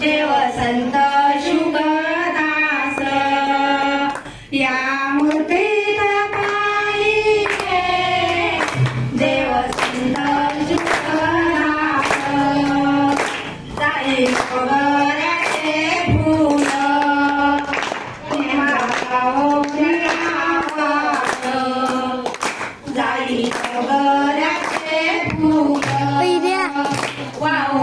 देवसंत शुभदास या मूर्ती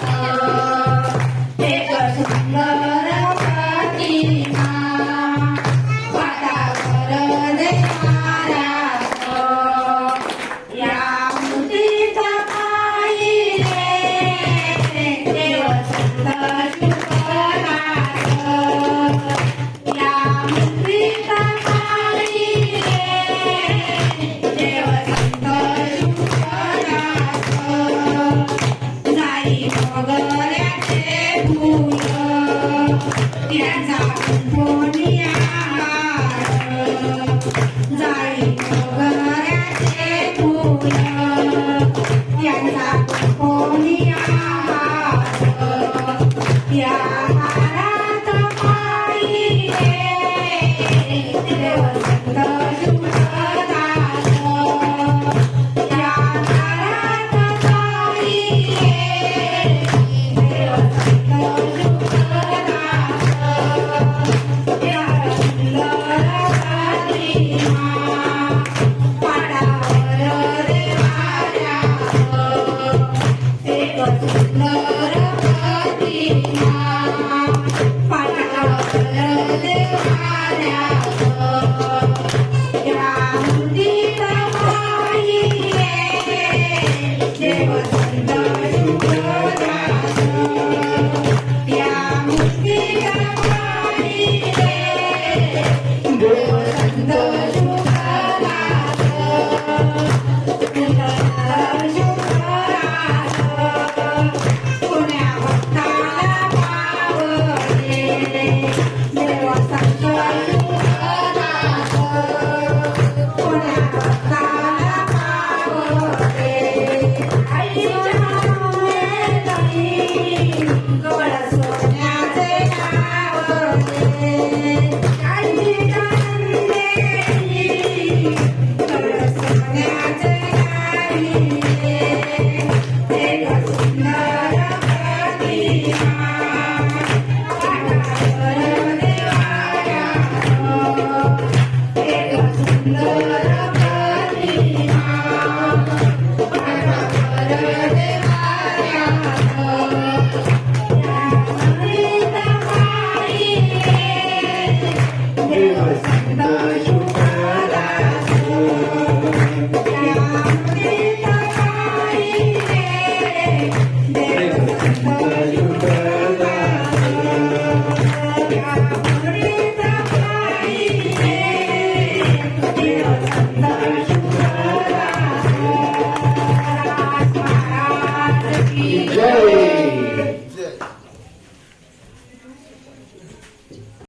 Música Yeah. Pai.